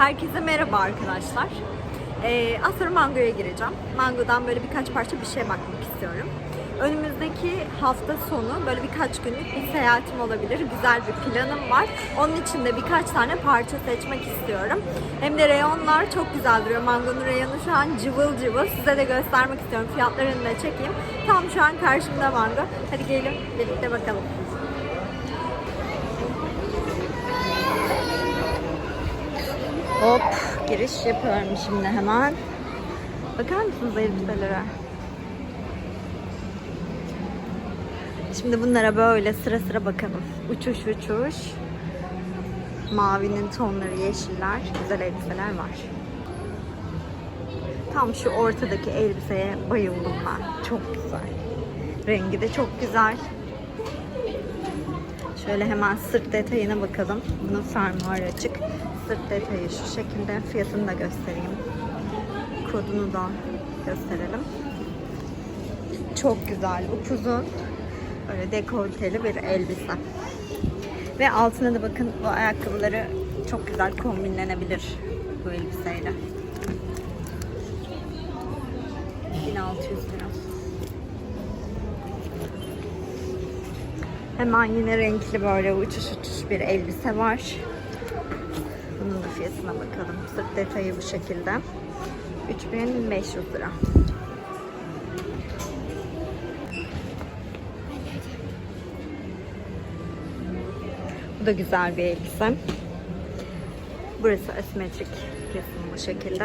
Herkese merhaba arkadaşlar. Ee, az sonra Mango'ya gireceğim. Mango'dan böyle birkaç parça bir şey bakmak istiyorum. Önümüzdeki hafta sonu böyle birkaç günlük bir seyahatim olabilir. Güzel bir planım var. Onun için de birkaç tane parça seçmek istiyorum. Hem de reyonlar çok güzel duruyor. Mango'nun reyonu şu an cıvıl cıvıl. Size de göstermek istiyorum. Fiyatlarını da çekeyim. Tam şu an karşımda Mango. Hadi gelin birlikte bakalım. Hop giriş yapıyorum şimdi hemen. Bakar mısınız elbiselere? Şimdi bunlara böyle sıra sıra bakalım. Uçuş uçuş. Mavinin tonları yeşiller. Güzel elbiseler var. Tam şu ortadaki elbiseye bayıldım ben. Çok güzel. Rengi de çok güzel. Şöyle hemen sırt detayına bakalım. Bunun fermuarı açık. Sırt detayı şu şekilde. Fiyatını da göstereyim. Kodunu da gösterelim. Çok güzel, upuzun, böyle dekolteli bir elbise. Ve altına da bakın bu ayakkabıları çok güzel kombinlenebilir bu elbiseyle. 1600 lira. Hemen yine renkli böyle uçuş uçuş bir elbise var. Fiyatına bakalım. Sırt detayı bu şekilde. 3500 lira. Bu da güzel bir elbise. Burası asimetrik kesim bu şekilde.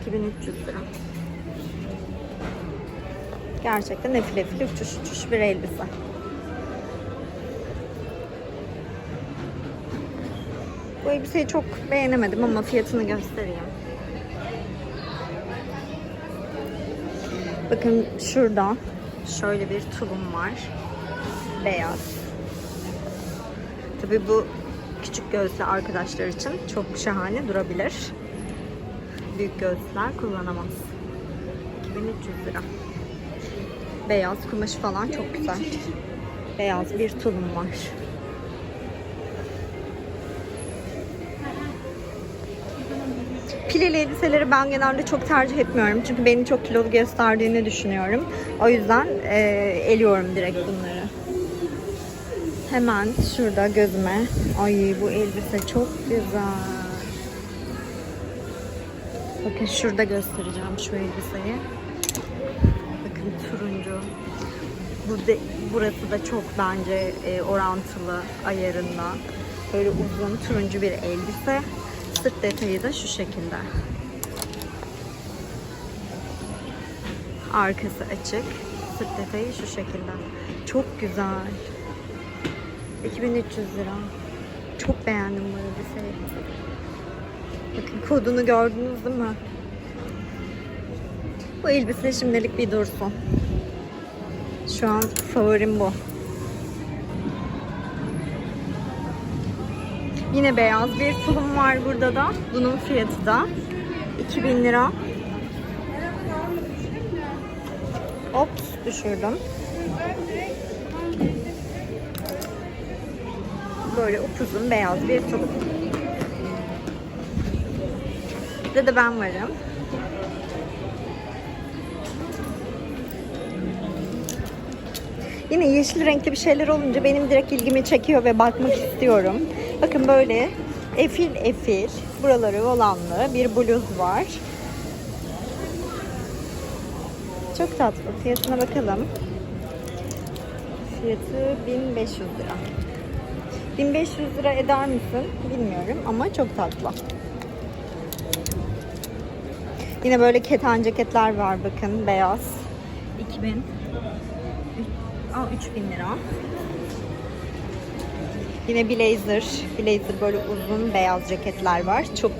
2300 lira. Gerçekten efil efil uçuş uçuş bir elbise. Bu elbiseyi çok beğenemedim ama fiyatını göstereyim. Bakın şurada şöyle bir tulum var. Beyaz. Tabii bu küçük gözlü arkadaşlar için çok şahane durabilir. Büyük gözlüler kullanamaz. 2300 lira. Beyaz kumaşı falan çok güzel. Beyaz bir tulum var. Pileli elbiseleri ben genelde çok tercih etmiyorum. Çünkü beni çok kilolu gösterdiğini düşünüyorum. O yüzden e, eliyorum direkt bunları. Hemen şurada gözüme. Ay bu elbise çok güzel. Bakın şurada göstereceğim şu elbiseyi. Bakın turuncu. Bu de, burası da çok bence e, orantılı ayarında. Böyle uzun turuncu bir elbise. Sırt detayı da şu şekilde. Arkası açık. Sırt detayı şu şekilde. Çok güzel. 2300 lira. Çok beğendim bu elbiseyi. Bakın kodunu gördünüz değil mi? Bu elbise şimdilik bir dursun. Şu an favorim bu. Yine beyaz bir tulum var burada da. Bunun fiyatı da 2000 lira. Ops düşürdüm. Böyle upuzun beyaz bir tulum. Burada da ben varım. Yine yeşil renkli bir şeyler olunca benim direkt ilgimi çekiyor ve bakmak istiyorum. Bakın böyle efil efil buraları olanlı bir bluz var. Çok tatlı. Fiyatına bakalım. Fiyatı 1500 lira. 1500 lira eder misin bilmiyorum ama çok tatlı. Yine böyle keten ceketler var bakın beyaz. 2000 Aa, 3000 lira. Yine blazer. Blazer böyle uzun beyaz ceketler var. Çok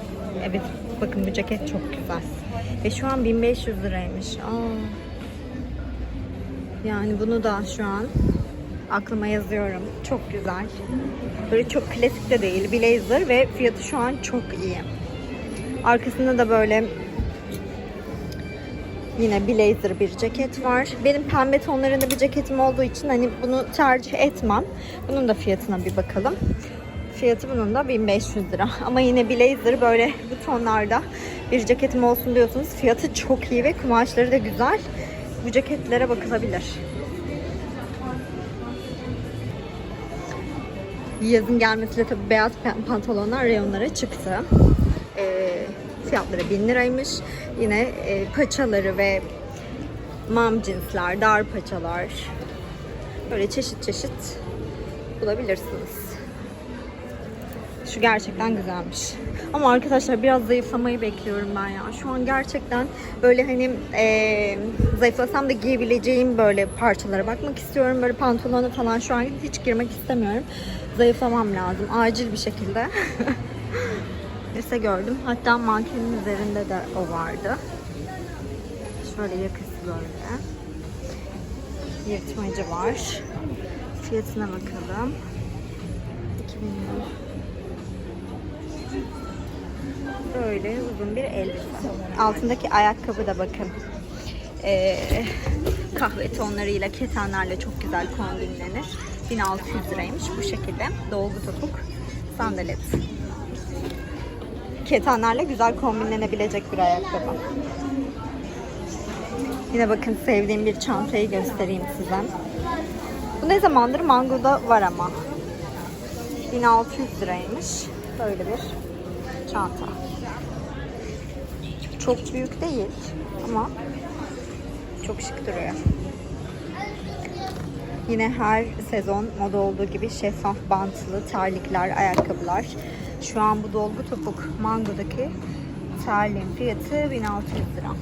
evet bakın bu ceket çok güzel. Ve şu an 1500 liraymış. Aa. Yani bunu da şu an aklıma yazıyorum. Çok güzel. Böyle çok klasik de değil. Blazer ve fiyatı şu an çok iyi. Arkasında da böyle Yine blazer bir ceket var. Benim pembe tonlarında bir ceketim olduğu için hani bunu tercih etmem. Bunun da fiyatına bir bakalım. Fiyatı bunun da 1500 lira. Ama yine blazer böyle bu tonlarda bir ceketim olsun diyorsanız fiyatı çok iyi ve kumaşları da güzel. Bu ceketlere bakılabilir. Yazın gelmesiyle tabii beyaz pa- pantolonlar reyonlara çıktı. Ee, fiyatları 1000 liraymış. Yine e, paçaları ve mam cinsler, dar paçalar böyle çeşit çeşit bulabilirsiniz. Şu gerçekten güzelmiş. Ama arkadaşlar biraz zayıflamayı bekliyorum ben ya. Şu an gerçekten böyle hani eee, zayıflasam da giyebileceğim böyle parçalara bakmak istiyorum. Böyle pantolona falan şu an hiç girmek istemiyorum. Zayıflamam lazım. Acil bir şekilde. Lise gördüm. Hatta mankenin üzerinde de o vardı. Şöyle yakası böyle. Yırtmacı var. Fiyatına bakalım. 2000 lira. Böyle uzun bir elbise. Altındaki ayakkabı da bakın. Ee, kahve tonlarıyla, ketenlerle çok güzel kombinlenir. 1600 liraymış bu şekilde. Dolgu topuk sandalet. Ketenlerle güzel kombinlenebilecek bir ayakkabı. Yine bakın sevdiğim bir çantayı göstereyim size. Bu ne zamandır Mango'da var ama. 1600 liraymış. Böyle bir çanta. Çok büyük değil ama çok şık duruyor. Yine her sezon moda olduğu gibi şeffaf bantlı terlikler, ayakkabılar. Şu an bu dolgu topuk Mango'daki terliğin fiyatı 1600 lira.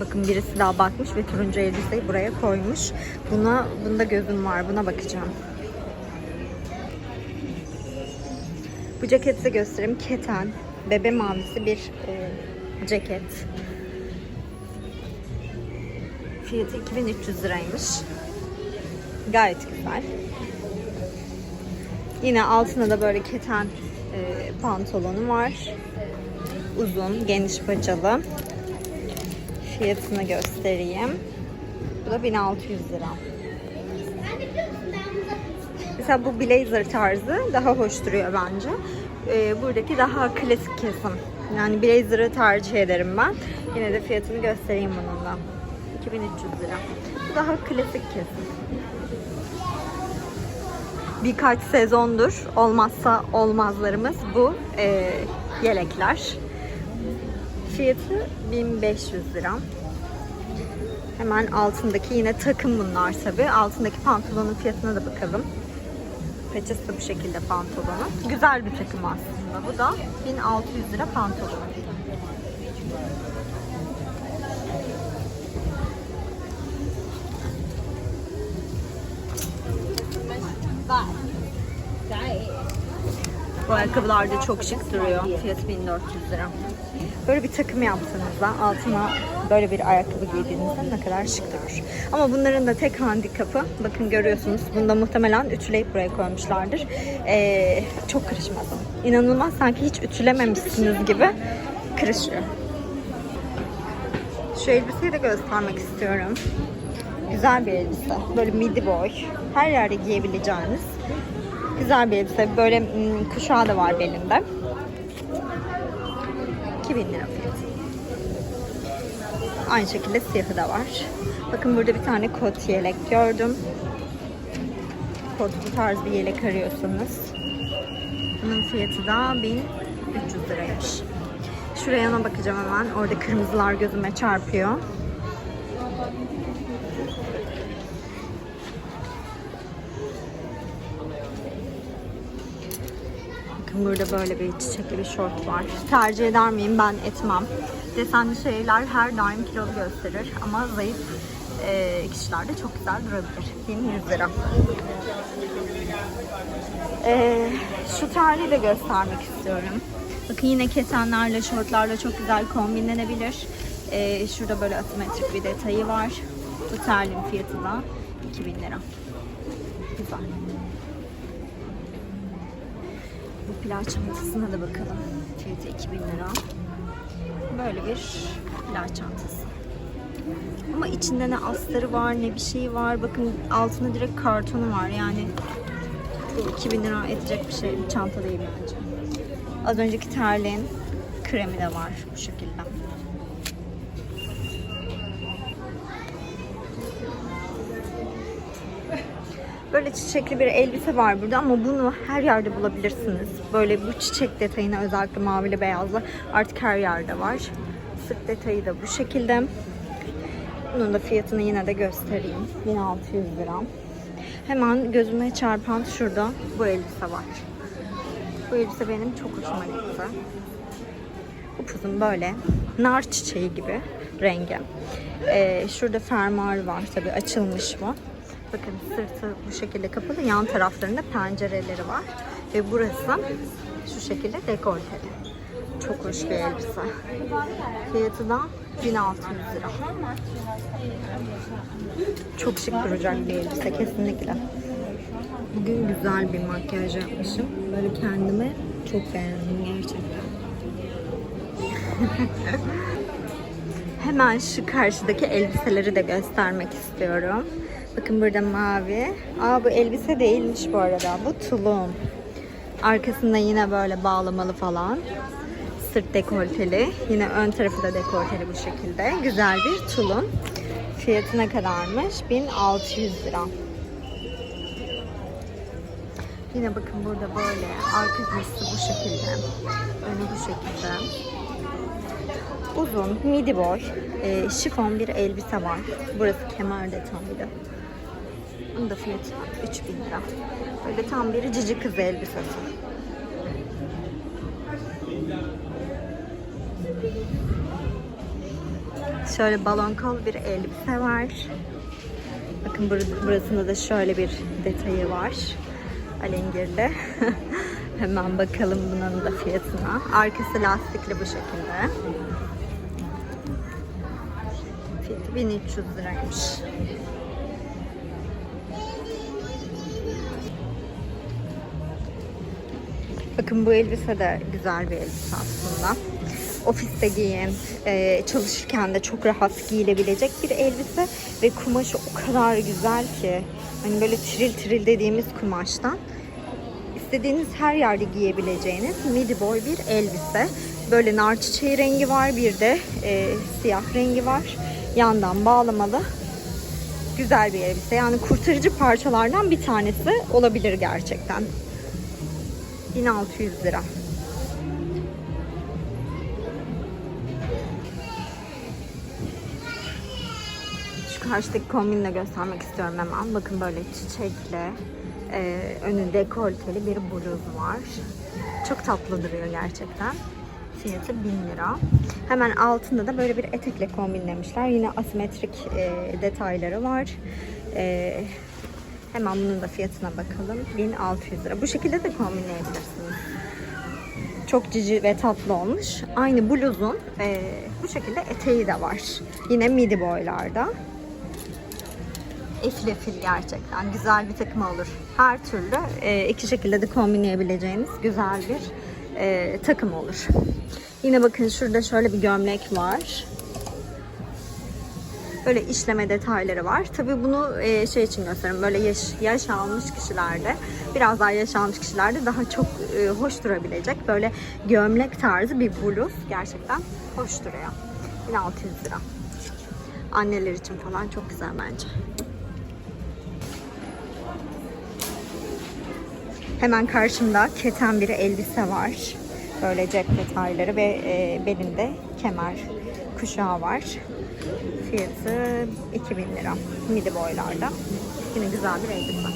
Bakın birisi daha bakmış ve turuncu elbiseyi buraya koymuş. Buna, bunda gözüm var. Buna bakacağım. Bu ceketi size göstereyim. Keten, bebe mavisi bir e, ceket. Fiyatı 2300 liraymış. Gayet güzel. Yine altına da böyle keten e, pantolonu var. Uzun, geniş paçalı. Fiyatını göstereyim. Bu da 1600 lira. Mesela bu blazer tarzı daha hoş duruyor bence. Ee, buradaki daha klasik kesim. Yani blazer'ı tercih ederim ben. Yine de fiyatını göstereyim bunun da. 2300 lira. Bu daha klasik kesim. Birkaç sezondur olmazsa olmazlarımız bu ee, yelekler. Fiyatı 1500 lira. Hemen altındaki yine takım bunlar tabi. Altındaki pantolonun fiyatına da bakalım. Paçası da bu şekilde pantolonu. Güzel bir takım aslında. Bu da 1600 lira pantolon. Bu ayakkabılar da çok şık duruyor. Fiyatı 1400 lira. Böyle bir takım yaptığınızda altına böyle bir ayakkabı giydiğinizde ne kadar şık durur. Ama bunların da tek handikapı bakın görüyorsunuz. Bunda muhtemelen ütüleyip buraya koymuşlardır. Ee, çok kırışmaz. İnanılmaz sanki hiç ütülememişsiniz gibi kırışıyor. Şu elbiseyi de göstermek istiyorum. Güzel bir elbise. Böyle midi boy. Her yerde giyebileceğiniz güzel bir elbise. Böyle mm, kuşağı da var belinde. 2000 lira fiyatı. Aynı şekilde siyahı da var. Bakın burada bir tane kot yelek gördüm. Kotlu tarz bir yelek arıyorsanız. Bunun fiyatı da 1300 liraymış. Şuraya ona bakacağım hemen. Orada kırmızılar gözüme çarpıyor. Bakın burada böyle bir çiçekli bir şort var. Tercih eder miyim? Ben etmem. Desenli şeyler her daim kilolu gösterir ama zayıf e, kişilerde çok güzel durabilir. 1100 lira. E, şu terliği de göstermek istiyorum. Bakın yine kesenlerle, şortlarla çok güzel kombinlenebilir. E, şurada böyle asimetrik bir detayı var. Bu terliğin fiyatı da 2000 lira. Güzel. Bu plaj çantasına da bakalım. Fiyatı 2000 lira. Böyle bir plaj çantası. Ama içinde ne astarı var ne bir şey var. Bakın altında direkt kartonu var. Yani bu 2000 lira edecek bir şey bir çanta değil bence. Az önceki terliğin kremi de var bu şekilde. Böyle çiçekli bir elbise var burada ama bunu her yerde bulabilirsiniz. Böyle bu çiçek detayını özellikle mavili beyazlı artık her yerde var. Sırt detayı da bu şekilde. Bunun da fiyatını yine de göstereyim. 1600 lira. Hemen gözüme çarpan şurada bu elbise var. Bu elbise benim çok hoşuma gitti. Upuzun böyle nar çiçeği gibi rengi. Ee, şurada fermuar var tabi açılmış bu. Bakın sırtı bu şekilde kapalı. Yan taraflarında pencereleri var. Ve burası şu şekilde dekolteli. Çok hoş bir elbise. Fiyatı da 1600 lira. Çok şık duracak bir elbise kesinlikle. Bugün güzel bir makyaj yapmışım. Böyle kendime çok beğendim gerçekten. Hemen şu karşıdaki elbiseleri de göstermek istiyorum. Bakın burada mavi. Aa bu elbise değilmiş bu arada. Bu tulum. Arkasında yine böyle bağlamalı falan. Sırt dekolteli. Yine ön tarafı da dekolteli bu şekilde. Güzel bir tulum. Fiyatı ne kadarmış? 1600 lira. Yine bakın burada böyle arka dizisi bu şekilde. Önü bu şekilde. Uzun, midi boy, e, şifon bir elbise var. Burası kemer detaylı. Bunun da fiyatı 3000 lira. Böyle tam bir cici kız elbisesi. Şöyle balon kol bir elbise var. Bakın bur- burasında da şöyle bir detayı var. Alengirli. Hemen bakalım bunun da fiyatına. Arkası lastikli bu şekilde. Fiyatı 1300 liraymış. Bakın bu elbise de güzel bir elbise aslında. Ofiste giyin, e, çalışırken de çok rahat giyilebilecek bir elbise ve kumaşı o kadar güzel ki hani böyle tril tril dediğimiz kumaştan istediğiniz her yerde giyebileceğiniz midi boy bir elbise. Böyle nar çiçeği rengi var bir de e, siyah rengi var. Yandan bağlamalı. Güzel bir elbise. Yani kurtarıcı parçalardan bir tanesi olabilir gerçekten. 1600 lira. Şu karşıdaki kombini de göstermek istiyorum hemen. Bakın böyle çiçekli, e, önü dekolteli bir bluz var. Çok tatlı duruyor gerçekten. Fiyatı 1000 lira. Hemen altında da böyle bir etekle kombinlemişler. Yine asimetrik e, detayları var. E, hemen bunun da fiyatına bakalım. 1600 lira. Bu şekilde de kombinleyebilirsiniz. Çok cici ve tatlı olmuş. Aynı bluzun e, bu şekilde eteği de var. Yine midi boylarda. Efil efil gerçekten. Güzel bir takım olur. Her türlü e, iki şekilde de kombinleyebileceğiniz güzel bir e, takım olur. Yine bakın şurada şöyle bir gömlek var. Böyle işleme detayları var. Tabii bunu e, şey için gösteriyorum. Böyle yaş, yaş almış kişilerde, biraz daha yaş almış kişilerde daha çok e, hoş durabilecek böyle gömlek tarzı bir bluz gerçekten hoş duruyor. 1600 lira. Anneler için falan çok güzel bence. Hemen karşımda keten bir elbise var. Böyle cep detayları ve e, belinde kemer kuşağı var. Fiyatı 2000 lira. Midi boylarda. Yine güzel bir elbise.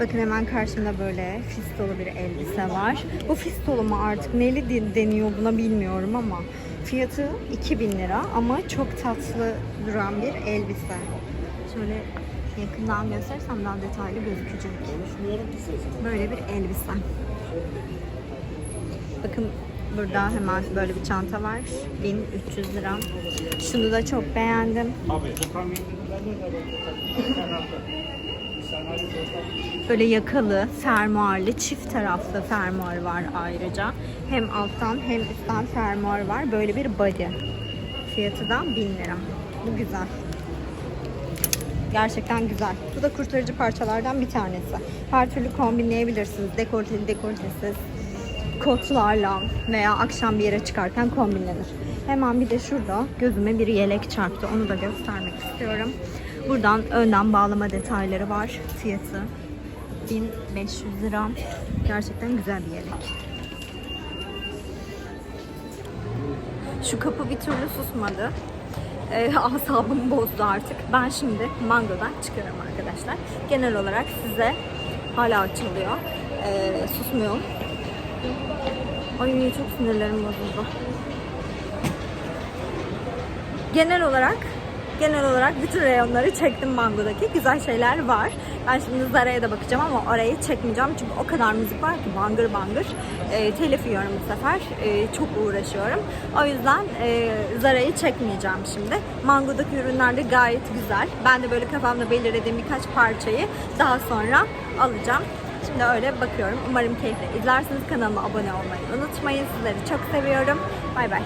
Bakın hemen karşımda böyle fistolu bir elbise var. Bu fistolu mu artık neli de- deniyor buna bilmiyorum ama fiyatı 2000 lira ama çok tatlı duran bir elbise. Şöyle yakından gösterirsem daha detaylı gözükecek. Böyle bir elbise. Bakın burada hemen böyle bir çanta var. 1300 lira. Şunu da çok beğendim. Böyle yakalı, fermuarlı, çift taraflı fermuar var ayrıca. Hem alttan hem üstten fermuar var. Böyle bir body. Fiyatı da 1000 lira. Bu güzel. Gerçekten güzel. Bu da kurtarıcı parçalardan bir tanesi. Her türlü kombinleyebilirsiniz. Dekolteli, dekoltesiz, kotlarla veya akşam bir yere çıkarken kombinlenir. Hemen bir de şurada gözüme bir yelek çarptı. Onu da göstermek istiyorum. Buradan önden bağlama detayları var. Fiyatı 1500 lira. Gerçekten güzel bir yelek. Şu kapı bir türlü susmadı. Ee, asabımı bozdu artık. Ben şimdi Mango'dan çıkıyorum arkadaşlar. Genel olarak size hala açılıyor. Ee, susmuyor. Ay çok sinirlerim bozuldu. Genel olarak genel olarak bütün reyonları çektim Mango'daki. Güzel şeyler var. Ben şimdi Zara'ya da bakacağım ama orayı çekmeyeceğim. Çünkü o kadar müzik var ki bangır bangır. E, telif yiyorum bu sefer. E, çok uğraşıyorum. O yüzden e, Zara'yı çekmeyeceğim şimdi. Mango'daki ürünler de gayet güzel. Ben de böyle kafamda belirlediğim birkaç parçayı daha sonra alacağım. Şimdi öyle bakıyorum. Umarım keyifle izlersiniz. Kanalıma abone olmayı unutmayın. Sizleri çok seviyorum. Bay bay.